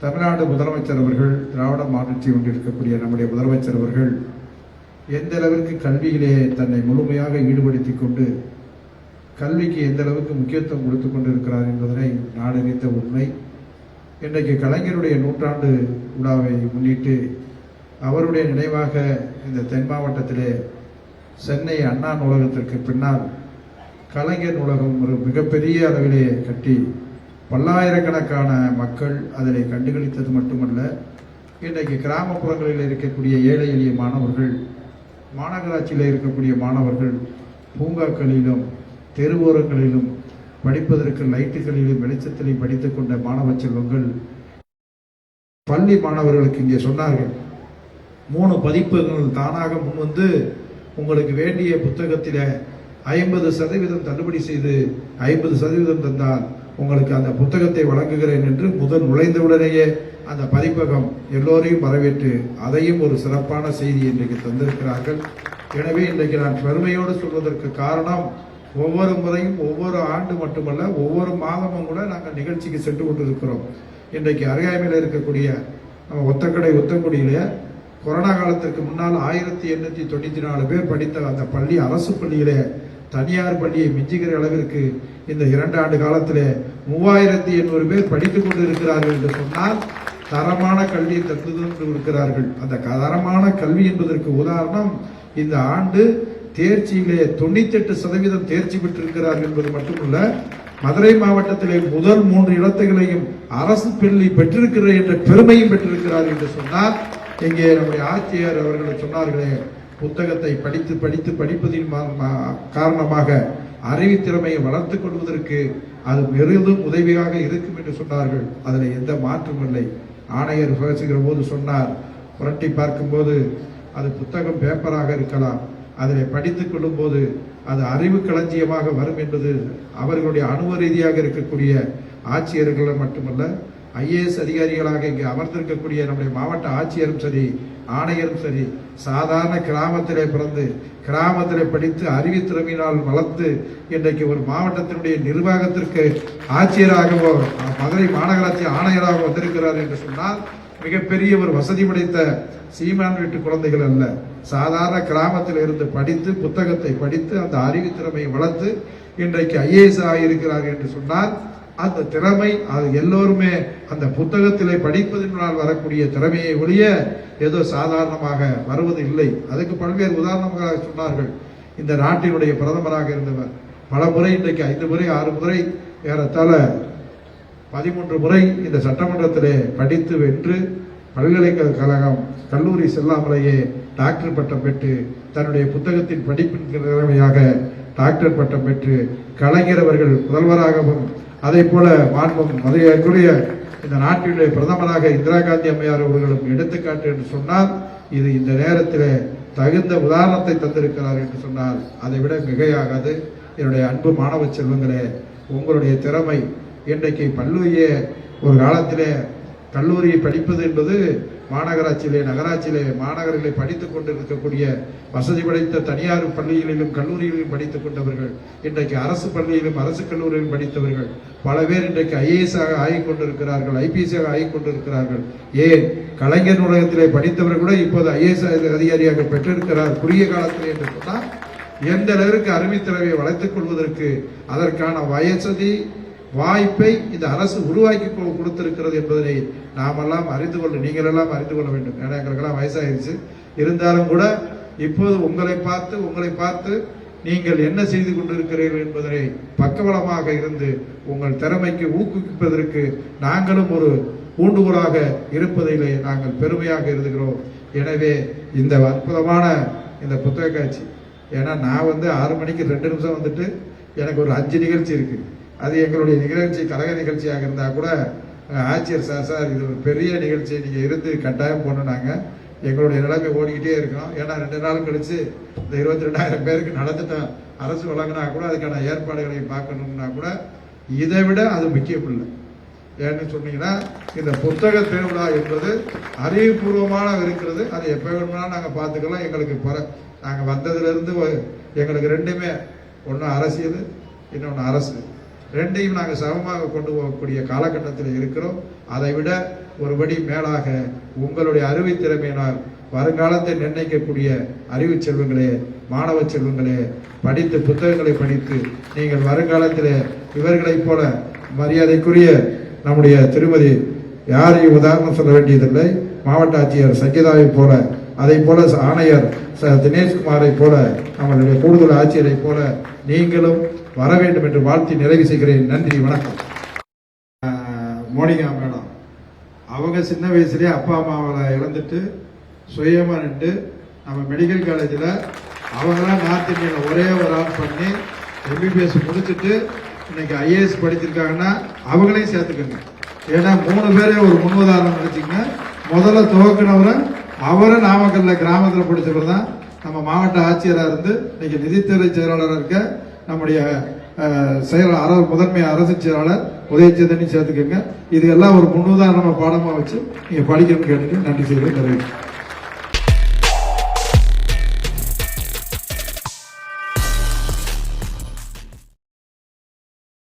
தமிழ்நாடு முதலமைச்சர் அவர்கள் திராவிட மாநிலத்தை கொண்டிருக்கக்கூடிய நம்முடைய முதலமைச்சர் அவர்கள் எந்த அளவிற்கு கல்வியிலே தன்னை முழுமையாக ஈடுபடுத்தி கொண்டு கல்விக்கு எந்த அளவுக்கு முக்கியத்துவம் கொடுத்து கொண்டிருக்கிறார் என்பதனை நாடறிந்த உண்மை. இன்றைக்கு கலைஞருடைய நூற்றாண்டு விழாவை முன்னிட்டு அவருடைய நினைவாக இந்த தென் மாவட்டத்திலே சென்னை அண்ணா நூலகத்திற்கு பின்னால் கலைஞர் நூலகம் ஒரு மிகப்பெரிய அளவிலே கட்டி பல்லாயிரக்கணக்கான மக்கள் அதனை கண்டுகளித்தது மட்டுமல்ல இன்றைக்கு கிராமப்புறங்களில் இருக்கக்கூடிய ஏழை எளிய மாணவர்கள் மாநகராட்சியில் இருக்கக்கூடிய மாணவர்கள் பூங்காக்களிலும் தெருவோரங்களிலும் படிப்பதற்கு லைட்டுகளிலும் வெளிச்சத்திலையும் படித்துக் கொண்ட மாணவ செல்வங்கள் பள்ளி மாணவர்களுக்கு இங்கே சொன்னார்கள் மூணு பதிப்புகள் தானாக முன்வந்து உங்களுக்கு வேண்டிய புத்தகத்தில் ஐம்பது சதவீதம் தள்ளுபடி செய்து ஐம்பது சதவீதம் தந்தால் உங்களுக்கு அந்த புத்தகத்தை வழங்குகிறேன் என்று முதல் நுழைந்தவுடனேயே அந்த பதிப்பகம் எல்லோரையும் வரவேற்று அதையும் ஒரு சிறப்பான செய்தி இன்றைக்கு தந்திருக்கிறார்கள். எனவே இன்றைக்கு நான் பெருமையோடு சொல்வதற்கு காரணம் ஒவ்வொரு முறையும் ஒவ்வொரு ஆண்டு மட்டுமல்ல ஒவ்வொரு மாதமும் கூட நாங்கள் நிகழ்ச்சிக்கு சென்று கொண்டிருக்கிறோம். இன்றைக்கு அருகாமையில் இருக்கக்கூடிய நம்ம ஒத்தக்கடை ஒத்தக்குடியிலே கொரோனா காலத்திற்கு முன்னால் ஆயிரத்தி எண்ணூற்றி தொண்ணூற்றி நாலு பேர் படித்த அந்த பள்ளி அரசு பள்ளியிலே தனியார் பள்ளியை மிஞ்சுகிற அளவிற்கு இந்த இரண்டு ஆண்டு காலத்தில் மூவாயிரத்தி எண்ணூறு பேர் படித்துக் கொண்டு இருக்கிறார்கள் என்று சொன்னால் தரமான கல்வியை தந்து கொண்டு இருக்கிறார்கள் அந்த தரமான கல்வி என்பதற்கு உதாரணம் இந்த ஆண்டு தேர்ச்சியிலே தொண்ணூத்தெட்டு சதவீதம் தேர்ச்சி பெற்றிருக்கிறார்கள் என்பது மட்டுமல்ல மதுரை மாவட்டத்திலே முதல் மூன்று இடத்துகளையும் அரசு பள்ளி பெற்றிருக்கிற என்ற பெருமையும் பெற்றிருக்கிறார் என்று சொன்னார் இங்கே நம்முடைய ஆட்சியர் அவர்கள் சொன்னார்களே புத்தகத்தை படித்து படித்து படிப்பதின் மா- காரணமாக அறிவுத்திறமையை வளர்த்து கொள்வதற்கு அது பெரிதும் உதவியாக இருக்கும் என்று சொன்னார்கள். அதில் எந்த மாற்றமும் இல்லை. ஆணையர் பேசுகிற போது சொன்னார் புரட்டி பார்க்கும்போது அது புத்தகம் பேப்பராக இருக்கலாம். அதில் படித்து கொள்ளும்போது அது அறிவு களஞ்சியமாக வரும் என்பது அவர்களுடைய அணுவ ரீதியாக இருக்கக்கூடிய ஆட்சியர்கள் மட்டுமல்ல ஐஏஎஸ் அதிகாரிகளாக இங்கே அமர்ந்திருக்கக்கூடிய நம்முடைய மாவட்ட ஆட்சியரும் சரி ஆணையரும் சரி சாதாரண கிராமத்திலே பிறந்து கிராமத்திலே படித்து அறிவுத்திறமையினால் வளர்த்து இன்றைக்கு ஒரு மாவட்டத்தினுடைய நிர்வாகத்திற்கு ஆட்சியராகவோ மதுரை மாநகராட்சி ஆணையராக வந்திருக்கிறார் என்று சொன்னால் மிகப்பெரிய ஒரு வசதி படைத்த சீமான் வீட்டு குழந்தைகள் அல்ல. சாதாரண கிராமத்தில் இருந்து படித்து புத்தகத்தை படித்து அந்த அறிவுத்திறமையை வளர்த்து இன்றைக்கு ஐஏஎஸ் ஆகியிருக்கிறார் என்று சொன்னால் அந்த திறமை அது எல்லோருமே அந்த புத்தகத்திலே படிப்பதினால் வரக்கூடிய திறமையை ஒழிய ஏதோ சாதாரணமாக வருவது இல்லை. அதுக்கு பல்வேறு உதாரணமாக சொன்னார்கள். இந்த நாட்டினுடைய பிரதமராக இருந்தவர். பல முறை இன்றைக்கு ஐந்து முறை ஆறு முறை ஏறத்தாழ பதிமூன்று முறை இந்த சட்டமன்றத்திலே படித்து வென்று பல்கலைக்கழகம் கல்லூரி செல்லாமலேயே டாக்டர் பட்டம் பெற்று தன்னுடைய புத்தகத்தின் படிப்பின் திறமையாக டாக்டர் பட்டம் பெற்று கலைஞர் அவர்கள் முதல்வராகவும் அதே போல மாண்பும் மதுரைக்குரிய இந்த நாட்டினுடைய பிரதமராக இந்திரா காந்தி அம்மையார் அவர்களும் எடுத்துக்காட்டு என்று சொன்னால் இது இந்த நேரத்தில் தகுந்த உதாரணத்தை தந்திருக்கிறார் என்று சொன்னால் அதை விட மிகையாகாது. என்னுடைய அன்பு மாணவ செல்வங்களே உங்களுடைய திறமை இன்றைக்கு பல்லுரிய ஒரு காலத்திலே கல்லூரியை படிப்பது என்பது மாநகராட்சியிலே நகராட்சியிலே மாநகரிலே படித்துக் கொண்டிருக்கக்கூடிய வசதி படைத்த தனியார் பள்ளிகளிலும் கல்லூரிகளிலும் படித்துக் கொண்டவர்கள் இன்றைக்கு அரசு பள்ளியிலும் அரசு கல்லூரியிலும் படித்தவர்கள் பல பேர் இன்றைக்கு ஐஏஎஸ் ஆக ஆகிக் கொண்டிருக்கிறார்கள் ஐபிஎஸ் ஆக கொண்டிருக்கிறார்கள். ஏன்? கலைஞர் நூலகத்திலே படித்தவர் கூட இப்போது ஐஏஎஸ் அதிகாரியாக பெற்றிருக்கிறார். குறுகிய காலத்திலே என்று சொன்னால் எந்த அளவிற்கு அறிவித்திறமையை வளர்த்துக் கொள்வதற்கு அதற்கான வயசதி வாய்ப்பை இந்த அரசு உருவாக்கி கொடுத்திருக்கிறது என்பதனை நாமெல்லாம் அறிந்து கொள்ள நீங்கள் எல்லாம் அறிந்து கொள்ள வேண்டும். ஏன்னா எங்களுக்கெல்லாம் வயசாயிருச்சு. இருந்தாலும் கூட இப்போது உங்களை பார்த்து உங்களை பார்த்து நீங்கள் என்ன செய்து கொண்டிருக்கிறீர்கள் என்பதனை பக்கபலமாக இருந்து உங்கள் திறமைக்கு ஊக்குவிப்பதற்கு நாங்களும் ஒரு ஊண்டுகோலாக இருப்பதிலே நாங்கள் பெருமையாக இருந்துகிறோம். எனவே இந்த அற்புதமான இந்த புத்தக காட்சி ஏன்னா நான் வந்து ஆறு மணிக்கு ரெண்டு நிமிஷம் வந்துட்டு எனக்கு ஒரு அஞ்சு நிகழ்ச்சி இருக்குது அது எங்களுடைய நிகழ்ச்சி கழக நிகழ்ச்சியாக இருந்தால் கூட ஆட்சியர் சார் சார் இது ஒரு பெரிய நிகழ்ச்சி நீங்கள் இருந்து கட்டாயம் போனாங்க எங்களுடைய நிலைமை ஓடிக்கிட்டே இருக்கோம் ஏன்னா ரெண்டு நாள் கழிச்சு இந்த இருபத்தி ரெண்டாயிரம் பேருக்கு நடந்துட்டோம் அரசு வழங்கினா கூட அதுக்கான ஏற்பாடுகளை பார்க்கணும்னா கூட இதை விட அது முக்கியம் இல்லை ஏன்னு சொன்னீங்கன்னா இந்த புத்தக திருவிழா என்பது அறிவுபூர்வமாக இருக்கிறது. அது எப்போ வேணும்னாலும் நாங்கள் பார்த்துக்கலாம். எங்களுக்கு பர நாங்கள் வந்ததுலேருந்து எங்களுக்கு ரெண்டுமே ஒன்று அரசியல் இன்னொன்று அரசு. ரெண்டையும் நாங்கள் சமமாக கொண்டு போகக்கூடிய காலகட்டத்தில் இருக்கிறோம். அதை விட ஒருபடி மேலாக உங்களுடைய அறிவு திறமையினால் வருங்காலத்தை நிர்ணயிக்கக்கூடிய அறிவு செல்வங்களே மாணவ செல்வங்களே படித்து புத்தகங்களை படித்து நீங்கள் வருங்காலத்தில் இவர்களைப் போல மரியாதைக்குரிய நம்முடைய திருமதி யாரையும் உதாரணம் சொல்ல வேண்டியதில்லை. மாவட்ட ஆட்சியர் சங்கீதாவை போல அதை போல ஆணையர் ச- தினேஷ்குமாரை போல நம்மளுடைய கூடுதல் ஆட்சியரை போல நீங்களும் வர வேண்டும் என்று வாழ்த்தி நிறைவு செய்கிறேன். நன்றி வணக்கம். மோனிகா மேடம். அவங்க சின்ன வயசுலேயே அப்பா அம்மாவை இழந்துட்டு சுயமாக நின்று நம்ம மெடிக்கல் காலேஜில் அவங்களாம் நார்த் இந்தியாவில் ஒரே ஒரு ஆள் பண்ணி எம்பிபிஎஸ் முடிச்சுட்டு இன்னைக்கு ஐஏஎஸ் படிச்சிருக்காங்கன்னா அவங்களையும் சேர்த்துக்கோங்க. ஏன்னா மூணு பேரே ஒரு முன்னுதாரணம் நினைச்சிங்க முதல்ல துவக்கினவரை அவரும் நாமக்கல்ல கிராமத்தில் படித்தவர் தான் நம்ம மாவட்ட ஆட்சியராக இருந்து இன்னைக்கு நிதித்துறை செயலாளராக இருக்க நம்முடைய அஹ், செயல் அர முதன்மை அரசு செயலாளர் உதயச்சேதனையும் சேர்த்துக்கோங்க. இது எல்லாம் ஒரு முன்னுதாரணமாக பாடமாக வச்சு நீங்கள் படிக்கணும்னு கேட்டுட்டு நன்றி செய்து தெரிவிக்கிறேன்